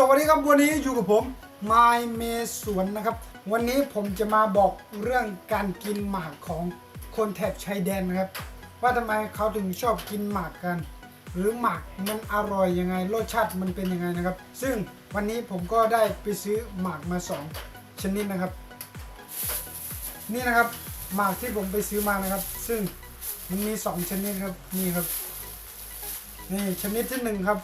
สวัสดีครับวันนี้อยู่กับผมไมเมสวนนะครับ วันนี้ผมจะมาบอกเรื่องการกินหมากของคนแถบชายแดนนะครับ ว่าทำไมเขาถึงชอบกินหมากกัน หรือหมากมันอร่อยยังไงรสชาติมันเป็นยังไงนะครับ ซึ่งวันนี้ผมก็ได้ไปซื้อหมากมาสองชนิดนะครับ นี่นะครับหมากที่ผมไปซื้อมานะครับ ซึ่งมันมีสองชนิดครับนี่ครับนี่ชนิดที่หนึ่งครับ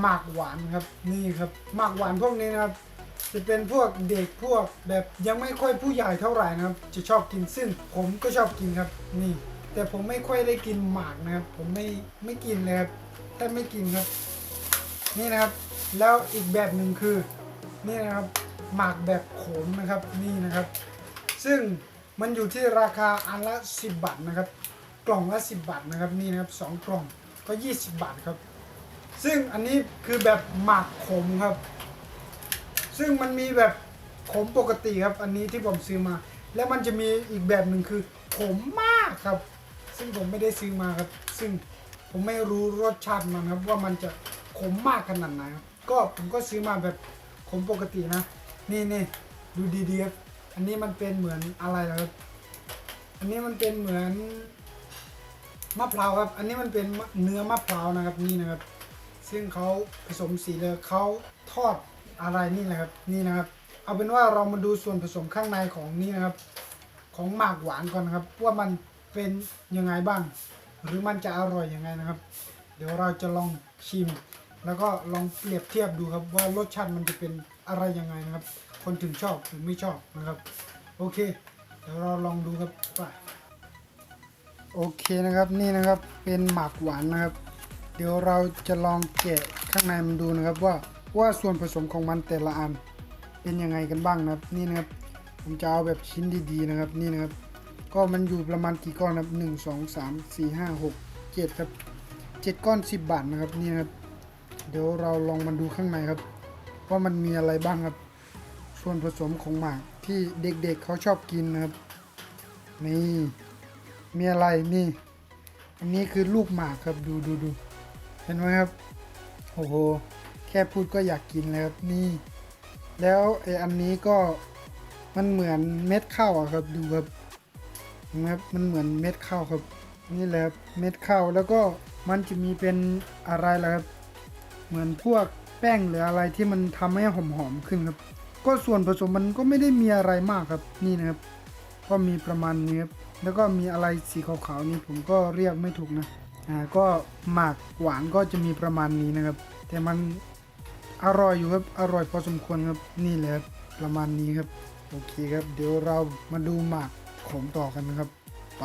หมากหวานครับนี่ครับหมากหวานพวกนี้นะครับ จะเป็นพวกเด็กพวกแบบยังไม่ค่อยผู้ใหญ่เท่าไหร่นะครับ จะชอบกินซึ่งผมก็ชอบกินครับนี่ แต่ผมไม่ค่อยได้กินหมากนะครับ ผมไม่ไม่กินเลยครับแทบไม่กินครับ นี่นะครับ แล้วอีกแบบหนึ่งคือนี่นะครับหมากแบบโขมนะครับนี่นะครับ ซึ่งมันอยู่ที่ราคาอันละ 10 บาทนะครับ กล่องละ 10 บาทนะครับนี่นะครับสองกล่องก็ 20 บาทครับ ซึ่งอันนี้คือแบบหมากขมครับ ซึ่งมันมีแบบขมปกติครับ อันนี้ที่ผมซื้อมา แล้วมันจะมีอีกแบบหนึ่งคือขมมากครับ ซึ่งผมไม่ได้ซื้อมาครับ ซึ่งผมไม่รู้รสชาติมันครับ ว่ามันจะขมมากขนาดไหนครับก็ผมก็ซื้อมาแบบขมปกตินะ นี่นี่ดูดีๆครับอันนี้มันเป็นเหมือนอะไรล่ะครับ อันนี้มันเป็นเหมือนมะพร้าวครับ อันนี้มันเป็นเนื้อมะพร้าวนะครับนี่นะครับ ซึ่งเขาผสมสีเลยเขาทอดอะไรนี่แหละครับนี่นะครับ เอาเป็นว่าเรามาดูส่วนผสมข้างในของนี่นะครับ ของหมากหวานก่อนนะครับว่ามันเป็นยังไงบ้าง หรือมันจะอร่อยยังไงนะครับ เดี๋ยวเราจะลองชิม แล้วก็ลองเปรียบเทียบดูครับว่ารสชาติมันจะเป็นอะไรยังไงนะครับ คนถึงชอบหรือไม่ชอบนะครับ โอเค เดี๋ยวเราลองดูครับไปโอเคนะครับนี่นะครับเป็นหมากหวานนะครับ เดี๋ยวเราจะลองแกะข้างในมันดูนะครับว่าว่าส่วนผสมของมันแต่ละอันเป็นยังไงกันบ้างนะครับนี่นะครับ ผมจะเอาแบบชิ้นดีๆนะครับนี่นะครับ ก็มันอยู่ประมาณกี่ก้อนนะครับหนึ่งสองสามสี่ห้าหกเจ็ดครับเจ็ดก้อนสิบบาทนะครับนี่นะครับ เดี๋ยวเราลองมาดูข้างในครับ ว่ามันมีอะไรบ้างครับ ส่วนผสมของหมากที่เด็กๆเเขาชอบกินนะครับ นี่มีอะไรนี่ อันนี้คือลูกหมากครับดูดูดู เห็นไหมครับ โอ้โห แค่พูดก็อยากกินแล้วครับนี่ แล้วไออันนี้ก็มันเหมือนเม็ดข้าวอะครับดูครับเห็นไหมครับมันเหมือนเม็ดข้าวครับ นี่แหละครับเม็ดข้าวแล้วก็มันจะมีเป็นอะไรล่ะครับ เหมือนพวกแป้งหรืออะไรที่มันทำให้หอมๆขึ้นครับ ก็ส่วนผสมมันก็ไม่ได้มีอะไรมากครับนี่นะครับ ก็มีประมาณนี้ครับแล้วก็มีอะไรสีขาวๆนี่ผมก็เรียกไม่ถูกนะ อ่าก็หมากหวานก็จะมีประมาณนี้นะครับ แต่มันอร่อยอยู่ครับอร่อยพอสมควรครับนี่แหละครับประมาณนี้ครับโอเคครับ เดี๋ยวเรามาดูหมากขมต่อกันนะครับไป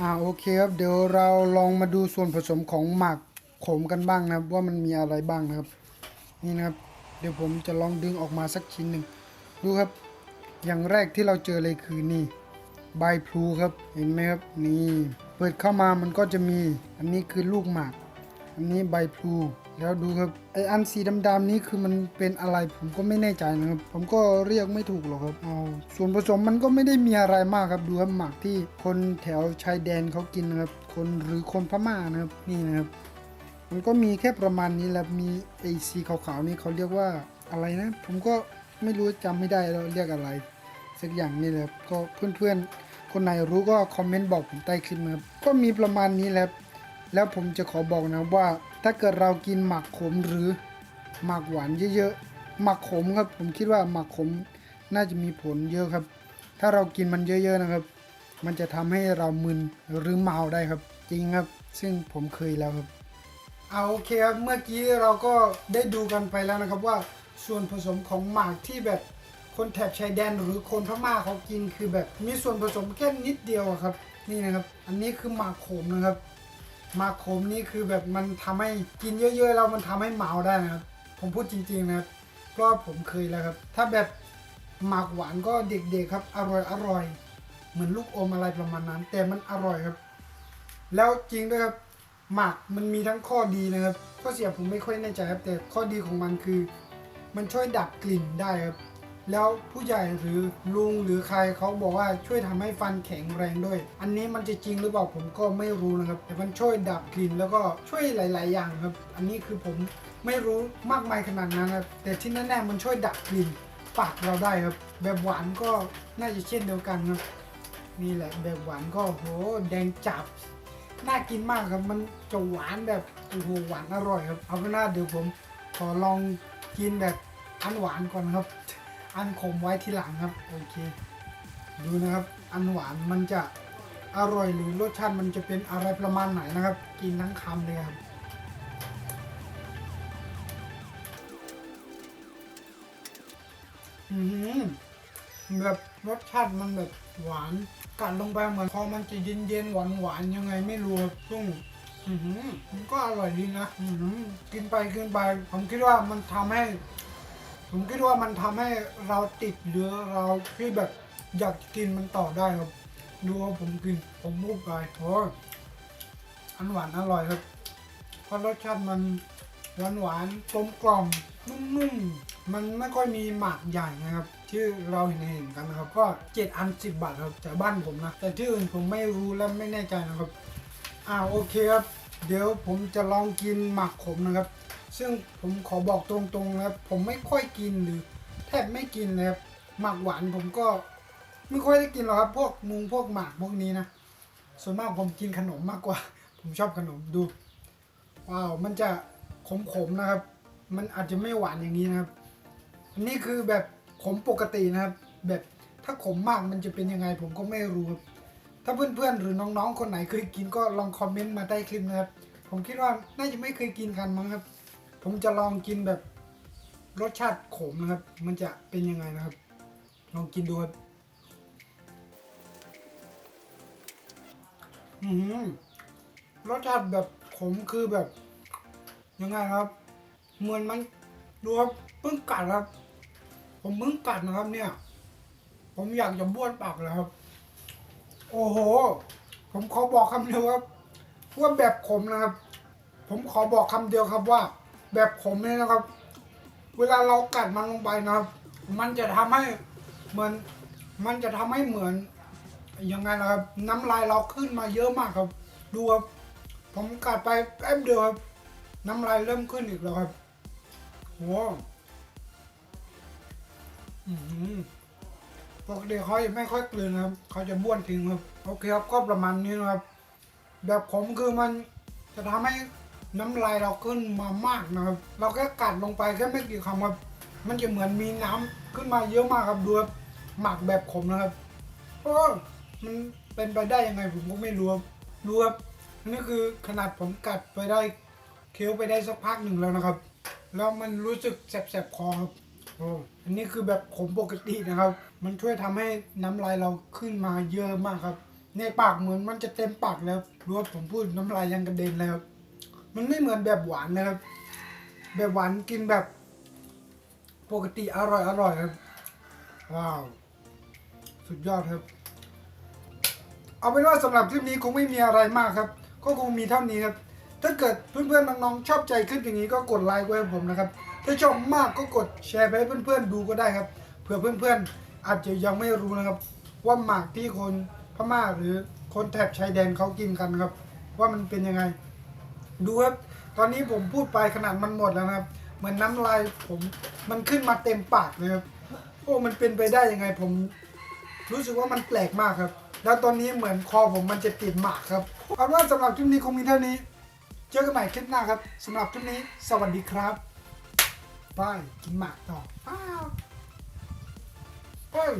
อ่าโอเคครับเดี๋ยวเราลองมาดูส่วนผสมของหมากขมกันบ้างนะครับ ว่ามันมีอะไรบ้างนะครับ นี่นะครับ เดี๋ยวผมจะลองดึงออกมาสักชิ้นหนึ่งดูครับ อย่างแรกที่เราเจอเลยคือนี่ใบพลูครับเห็นไหมครับนี่ เปิดเข้ามามันก็จะมี อันนี้คือลูกหมาก อันนี้ใบพลูแล้วดูครับไออันสีดำๆนี้คือมันเป็นอะไรผมก็ไม่แน่ใจนะครับผมก็เรียกไม่ถูกหรอกครับเอาส่วนผสมมันก็ไม่ได้มีอะไรมากครับดูครับหมากที่คนแถวชายแดนเขากินนะครับ คนหรือคนพม่านะครับนี่นะครับมันก็มีแค่ประมาณนี้แหละมีไอสีขาวๆนี่เขาเรียกว่าอะไรนะ ผมก็ไม่รู้จำไม่ได้แล้วเรียกอะไร สักอย่างนี่แหละก็เพื่อนๆ คนไหนรู้ก็คอมเมนต์บอกผมใต้คลิปนะครับก็มีประมาณนี้แหละแล้วผมจะขอบอกนะว่า ถ้าเกิดเรากินหมักขมหรือหมักหวานเยอะๆหมักขมครับ ผมคิดว่าหมักขมน่าจะมีผลเยอะครับ ถ้าเรากินมันเยอะ ๆนะครับ มันจะทำให้เรามึนหรือเมาได้ครับ จริงครับ ซึ่งผมเคยแล้วครับเอาโอเคครับเมื่อกี้เราก็ได้ดูกันไปแล้วนะครับว่าส่วนผสมของหมากที่แบบ คนแถบชายแดนหรือคนพม่าเขากินคือแบบมีส่วนผสมแค่นิดเดียวครับ นี่นะครับ อันนี้คือหมากโขมนะครับหมากโขมนี่คือแบบมันทำให้กินเยอะๆแล้วมันทำให้เมาได้นะครับ ผมพูดจริงๆนะครับเพราะผมเคยแล้วครับ ถ้าแบบหมากหวานก็เด็กๆครับ อร่อยอร่อยเหมือนลูกอมอะไรประมาณนั้น แต่มันอร่อยครับ แล้วจริงด้วยครับหมากมันมีทั้งข้อดีนะครับข้อเสียผมไม่ค่อยแน่ใจครับแต่ข้อดีของมันคือ มันช่วยดับกลิ่นได้ครับ แล้วผู้ใหญ่หรือลุงหรือใครเขาบอกว่าช่วยทำให้ฟันแข็งแรงด้วย อันนี้มันจะจริงหรือเปล่าผมก็ไม่รู้นะครับแต่มันช่วยดับกลิ่นแล้วก็ช่วยหลาย ๆ อย่างครับ อันนี้คือผมไม่รู้มากมายขนาดนั้นครับแต่ที่แน่ๆมันช่วยดับกลิ่นปากเราได้ครับ แบบหวานก็น่าจะเช่นเดียวกันครับนี่แหละแบบหวานก็โหแดงจับน่ากินมากครับ มันจะหวานแบบโอ้โหหวานอร่อยครับ เอาเป็นว่าเดี๋ยวผมขอลองกินแบบอันหวานก่อนครับ อันขมไว้ทีหลังครับโอเค ดูนะครับ อันหวานมันจะอร่อยหรือรสชาติมันจะเป็นอะไรประมาณไหนนะครับ กินทั้งคำเลยครับอืมแบบรสชาติมันแบบหวานกัดลงไปเหมือนพอมันจะเย็นเย็นๆหวานหวานๆยังไงไม่รู้ครับงอือหือมันก็อร่อยดีนะอือหือกินไปกินไปผมคิดว่ามันทำให้ ผมคิดว่ามันทำให้เราติดหรือเราที่แบบอยากกินมันต่อได้ครับ ดูว่าผมกินผมมูกไปโอ้ยอันหวานอร่อยครับเพราะรสชาติมันหวานหวานๆกลมกล่อมนุ่มๆมันไม่ค่อยมีหมากใหญ่นะครับที่เราเห็นเห็นกันนะครับก็เจ็ดอันสิบบาทครับจากบ้านผมนะแต่ที่อื่นผมไม่รู้และไม่แน่ใจนะครับอ่าโอเคครับ เดี๋ยวผมจะลองกินหมากขมนะครับ ซึ่งผมขอบอกตรงๆนะครับ ผมไม่ค่อยกินหรือแทบไม่กินนะครับหมากหวานผมก็ไม่ค่อยได้กินหรอกครับ พวกมุงพวกหมากพวกนี้นะ ส่วนมากผมกินขนมมากกว่า ผมชอบขนมดูว้าวมันจะขมๆนะครับ มันอาจจะไม่หวานอย่างนี้นะครับอันนี้คือแบบขมปกตินะครับ แบบถ้าขมมากมันจะเป็นยังไง ผมก็ไม่รู้ครับถ้าเพื่อนๆหรือน้องๆคนไหนเคยกินก็ลองคอมเมนต์มาใต้คลิปนะครับ ผมคิดว่าน่าจะไม่เคยกินกันมั้งครับ ผมจะลองกินแบบรสชาติขมนะครับ มันจะเป็นยังไงนะครับ ลองกินดูครับ อืมรสชาติแบบขมคือแบบ ยังไงครับ เหมือนมันดูครับเพิ่งกัดครับ ผมเพิ่งกัดนะครับ เนี่ย ผมอยากจะบ้วนปากเลยครับ โอ้โห ผมขอบอกคำเดียวครับว่าแบบขมนะครับ ผมขอบอกคำเดียวครับว่า แบบขมเนี่ยนะครับ เวลาเรากัดมันลงไปนะครับ มันจะทำให้เหมือน มันจะทำให้เหมือนยังไงนะครับ น้ำลายเราขึ้นมาเยอะมากครับ ดูครับ ผมกัดไปแป๊บเดียวครับ น้ำลายเริ่มขึ้นอีกแล้วครับโอ้อืมปกติเขาจะไม่ค่อยกลืนนะครับ เขาจะบ้วนทิ้งครับ โอเคครับ ก็ประมาณนี้นะครับ แบบผมคือมันจะทำให้ น้ำลายเราขึ้นมามากนะครับ เราแค่กัดลงไปแค่ไม่กี่คำครับ มันจะเหมือนมีน้ำขึ้นมาเยอะมากครับดูครับหมักแบบขมนะครับโอ้มันเป็นไปได้ยังไงผมก็ไม่รู้รู้ครับนี่คือขนาดผมกัดไปได้เคี้ยวไปได้สักพักหนึ่งแล้วนะครับ แล้วมันรู้สึกแสบๆคอครับโอ้อันนี้คือแบบขมปกตินะครับ มันช่วยทำให้น้ำลายเราขึ้นมาเยอะมากครับ ในปากเหมือนมันจะเต็มปากแล้วรู้ว่าผมพูดน้ำลายยังกระเด็นเลยครับ มันไม่เหมือนแบบหวานนะครับ แบบหวานกินแบบปกติอร่อยอร่อยครับ ว้าว สุดยอดครับ เอาเป็นว่าสำหรับคลิปนี้คงไม่มีอะไรมากครับ ก็คงมีเท่านี้ครับ ถ้าเกิดเพื่อนๆน้องๆชอบใจคลิปอย่างนี้ก็กดไลค์ไว้ให้ผมนะครับ ถ้าชอบมากก็กดแชร์ไปให้เพื่อนๆดูก็ได้ครับ เผื่อเพื่อนๆ อาจจะยังไม่รู้นะครับ ว่าหมากที่คนพม่าหรือคนแถบชายแดนเขากินกันครับ ว่ามันเป็นยังไง ดูครับ ตอนนี้ผมพูดไปขนาดมันหมดแล้วนะครับ เหมือนน้ำลายผมมันขึ้นมาเต็มปากเลยครับ โอ้ มันเป็นไปได้ยังไงผม รู้สึกว่ามันแปลกมากครับ แล้วตอนนี้เหมือนคอผมมันจะติดหมากครับเอาว่าสำหรับคลิปนี้คงมีเท่านี้ เจอกันใหม่คลิปหน้าครับสำหรับคลิปนี้ สวัสดีครับบายกินหมากต่ออ้าวเอ้ย